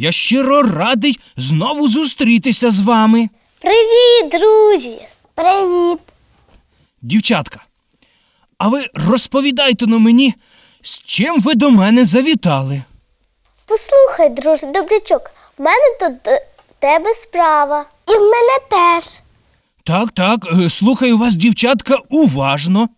Я щиро радий знову зустрітися з вами. Привіт, друзі! Привіт! Дівчатка, а ви розповідайте на мені, з чим ви до мене завітали? Послухай, друже добрячок, в мене тут до тебе справа. І в мене теж. Так, так, е, слухаю вас, дівчатка, уважно.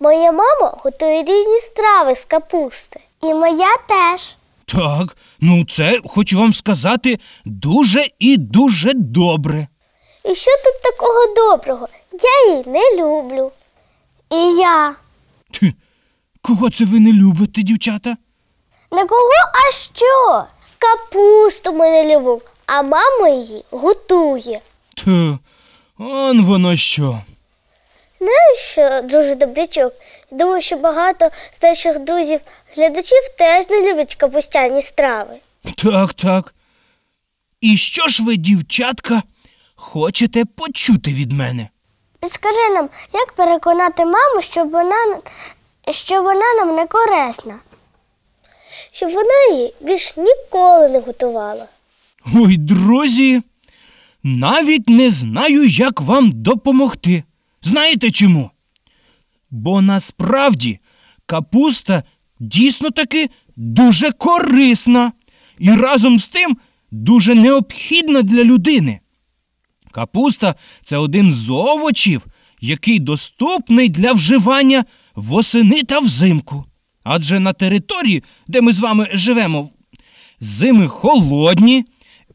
Моя мама готує різні страви з капусти. І моя теж. Так, ну це, хочу вам сказати, дуже і дуже добре. І що тут такого доброго? Я її не люблю. І я. Тьф, Кого це ви не любите, дівчата? Не кого, а що? Капусту ми не любимо, а мама її готує. Та, он воно що. Знаєш що, друже добрячок? Думаю, що багато з наших друзів глядачів теж не люблять капустяні страви. Так, так. І що ж ви, дівчатка, хочете почути від мене? Скажи нам, як переконати маму, щоб вона, що вона нам не корисна? Щоб вона її більш ніколи не готувала. Ой, друзі, навіть не знаю, як вам допомогти. Знаєте чому? Бо насправді капуста дійсно таки дуже корисна і разом з тим дуже необхідна для людини. Капуста це один з овочів, який доступний для вживання восени та взимку. Адже на території, де ми з вами живемо, зими холодні,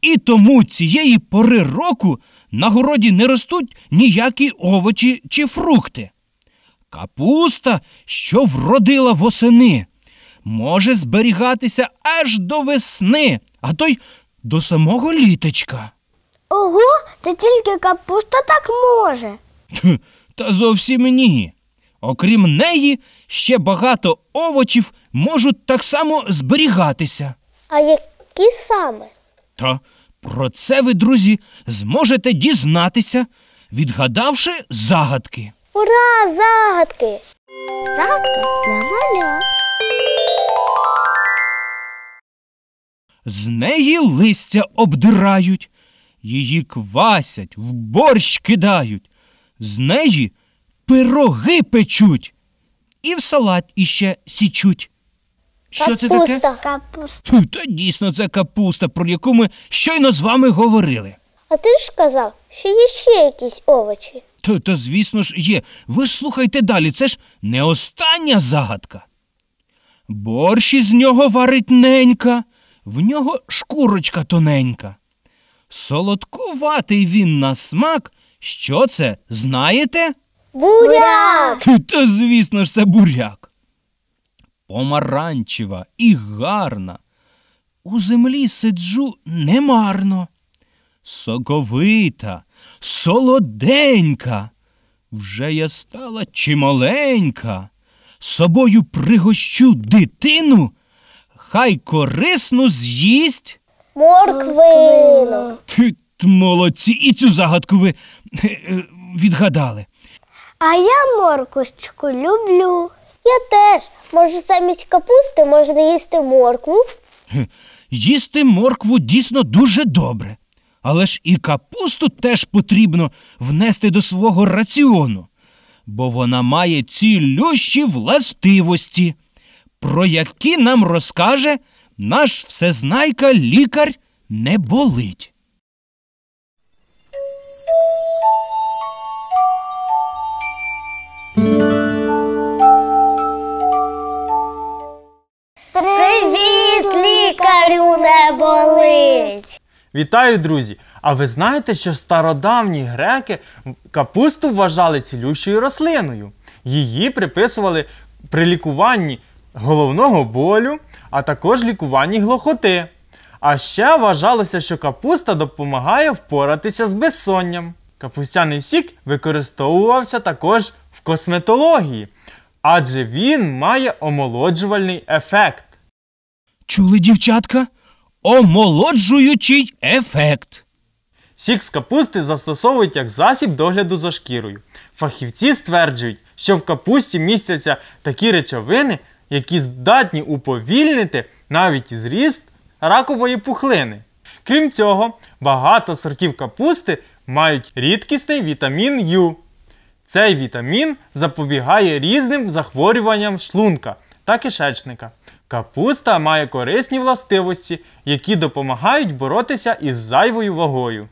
і тому цієї пори року на городі не ростуть ніякі овочі чи фрукти. Капуста, що вродила восени, може зберігатися аж до весни, а то й до самого літочка. Ого, та тільки капуста так може. Та зовсім ні. Окрім неї, ще багато овочів можуть так само зберігатися. А які саме? Та про це ви, друзі, зможете дізнатися, відгадавши загадки. Ура, загадки! Загадка для маля. З неї листя обдирають, її квасять, в борщ кидають, з неї пироги печуть і в салат іще січуть. Що це таке? Капуста. Капуста. Хм, Та дійсно це капуста, про яку ми щойно з вами говорили. А ти ж казав, що є ще якісь овочі. Та, та звісно ж, є. Ви ж слухайте далі, це ж не остання загадка. Борщ із нього варить ненька, в нього шкурочка тоненька. Солодкуватий він на смак. Що це, знаєте? Буряк! Та, звісно ж, це буряк. Помаранчева і гарна. У землі сиджу немарно. Соковита, солоденька. Вже я стала чималенька. Собою пригощу дитину, хай корисну з'їсть. Морквину. Ти молодці, і цю загадку ви е, е, відгадали. А я морквочку люблю. Я теж. Може, замість капусти можна їсти моркву. Їсти моркву дійсно дуже добре. Але ж і капусту теж потрібно внести до свого раціону, бо вона має цілющі властивості, про які нам розкаже наш всезнайка лікар не болить. Привіт, лікарю не болить. Вітаю, друзі! А ви знаєте, що стародавні греки капусту вважали цілющою рослиною? Її приписували при лікуванні головного болю, а також лікуванні глухоти. А А ще вважалося, що капуста допомагає впоратися з безсонням. Капустяний сік використовувався також в косметології, адже він має омолоджувальний ефект. Чули, дівчатка? Омолоджуючий ефект. Сік з капусти застосовують як засіб догляду за шкірою. Фахівці стверджують, що в капусті містяться такі речовини, які здатні уповільнити навіть зріст ракової пухлини. Крім цього, багато сортів капусти мають рідкісний вітамін Ю. Цей вітамін запобігає різним захворюванням шлунка та кишечника. Капуста має корисні властивості, які допомагають боротися із зайвою вагою.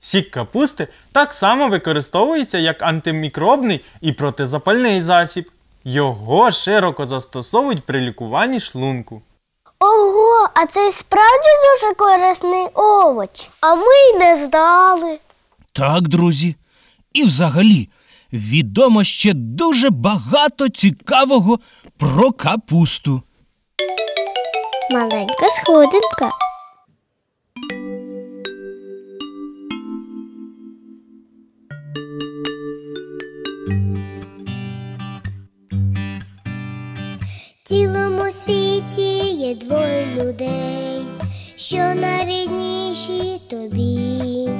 Сік капусти так само використовується як антимікробний і протизапальний засіб. Його широко застосовують при лікуванні шлунку. Ого, а це справді дуже корисний овоч. А ми й не здали. Так, друзі. І взагалі, відомо ще дуже багато цікавого про капусту. Маленька сходинка. Цілому світі є двоє людей, що найрідніші тобі.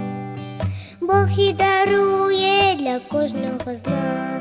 Бог і дарує для кожного з нас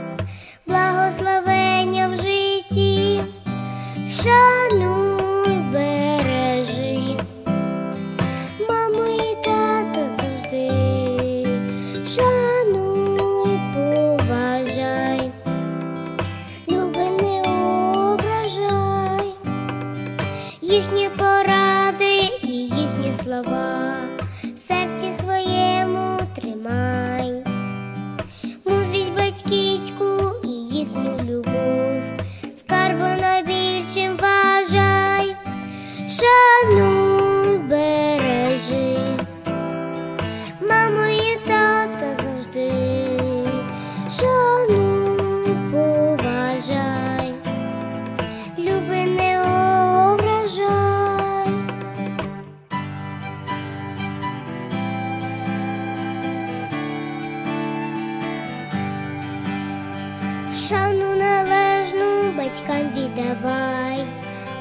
Шану належну батькам віддавай,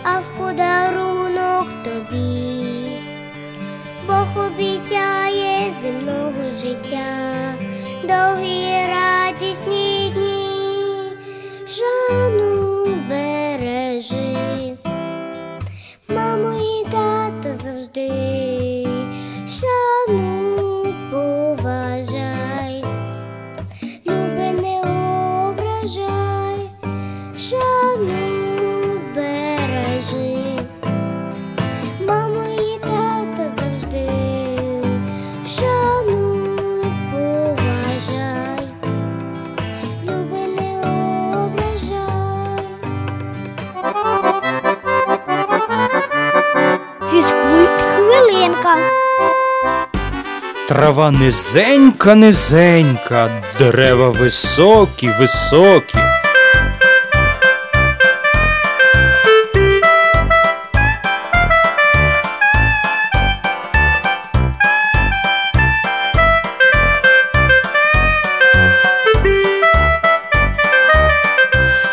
а в подарунок тобі. Бог обіцяє земного життя, довгі радісні Трава низенька, низенька, дерева високі, високі.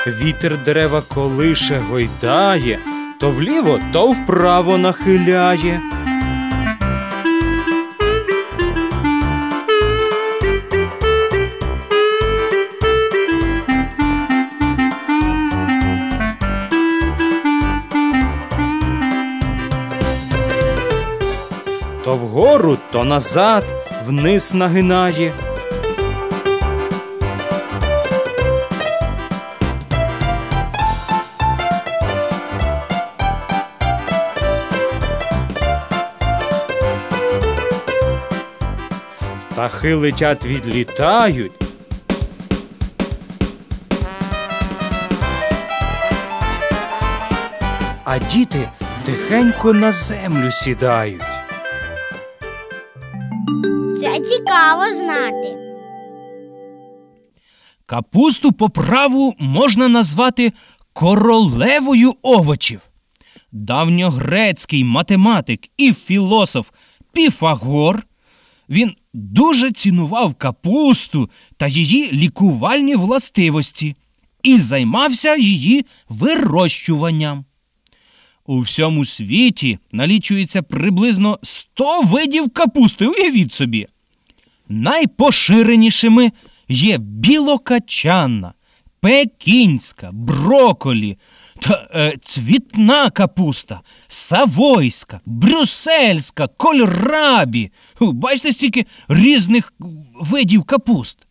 Вітер дерева колише гойдає, то вліво, то вправо нахиляє. То вгору, то назад, вниз нагинає. Птахи летять відлітають. А діти тихенько на землю сідають. Це цікаво знати. Капусту по праву можна назвати королевою овочів. давньогрецький математик і філософ Піфагор, він дуже цінував капусту та її лікувальні властивості і займався її вирощуванням. У всьому світі налічується приблизно 100 видів капусти, уявіть собі. Найпоширенішими є білокачанна, пекінська, броколі та е, цвітна капуста, савойська, брюссельська, кольрабі. Бачите, стільки різних видів капуст.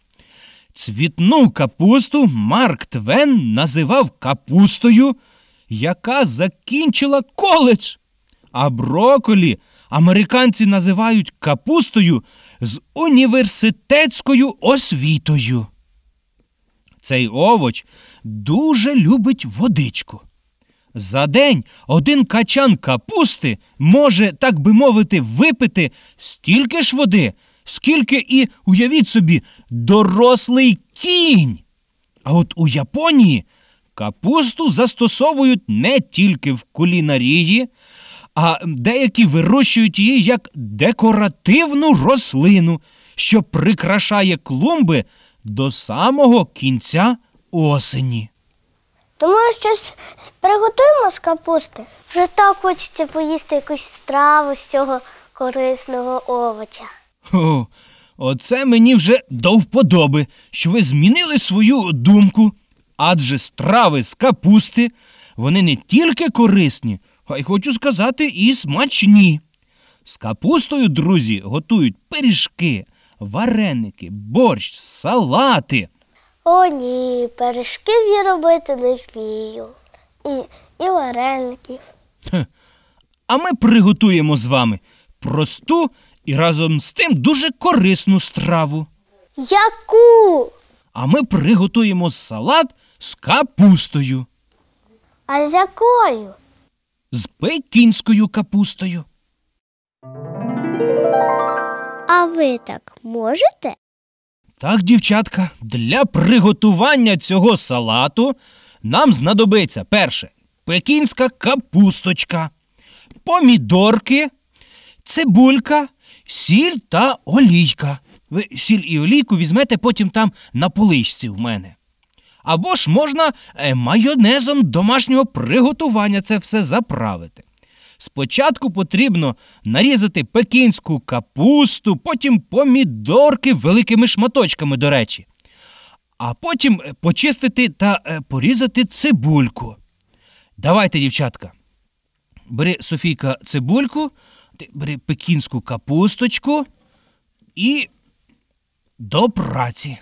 Цвітну капусту Марк Твен називав капустою, яка закінчила коледж. А броколі американці називають капустою з університетською освітою. Цей овоч дуже любить водичку. За день один качан капусти може, так би мовити, випити стільки ж води, скільки і, уявіть собі, дорослий кінь. А от у Японії капусту застосовують не тільки в кулінарії, а деякі вирощують її як декоративну рослину, що прикрашає клумби до самого кінця осені. Тому щось приготуємо з капусти. Вже так хочеться поїсти якусь страву з цього корисного овоча. О, оце мені вже до вподоби, що ви змінили свою думку. Адже страви з капусти вони не тільки корисні, а й хочу сказати, і смачні. З капустою, друзі, готують пиріжки, вареники, борщ, салати. О, ні, пиріжків я робити не вмію. І, і вареників. А ми приготуємо з вами просту і разом з тим дуже корисну страву. Яку? А ми приготуємо салат з капустою, А з якою? з пекінською капустою. А ви так можете? Так, дівчатка, для приготування цього салату нам знадобиться перше пекінська капусточка, помідорки, цибулька, сіль та олійка. Ви сіль і олійку візьмете потім там на поличці в мене. Або ж можна е, майонезом домашнього приготування це все заправити. Спочатку потрібно нарізати пекінську капусту, потім помідорки великими шматочками, до речі. А потім е, почистити та е, порізати цибульку. Давайте, дівчатка. Бери Софійка цибульку, бери пекінську капусточку і до праці.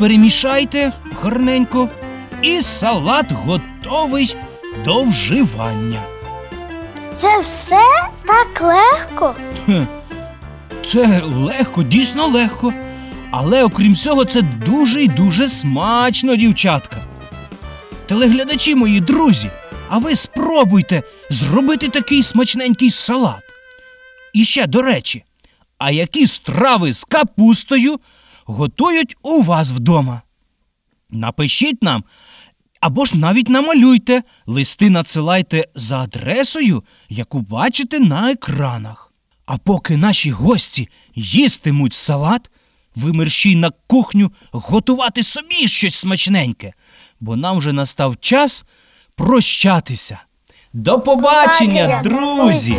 Перемішайте гарненько, і салат готовий до вживання. Це все так легко. Хе, Це легко, дійсно легко. Але окрім всього, це дуже і дуже смачно, дівчатка. Телеглядачі мої друзі, а ви спробуйте зробити такий смачненький салат. І ще, до речі, а які страви з капустою готують у вас вдома? Напишіть нам або ж навіть намалюйте, листи надсилайте за адресою, яку бачите на екранах. А поки наші гості їстимуть салат, ви мерщій на кухню готувати собі щось смачненьке, бо нам вже настав час прощатися. До побачення, Бачення, друзі!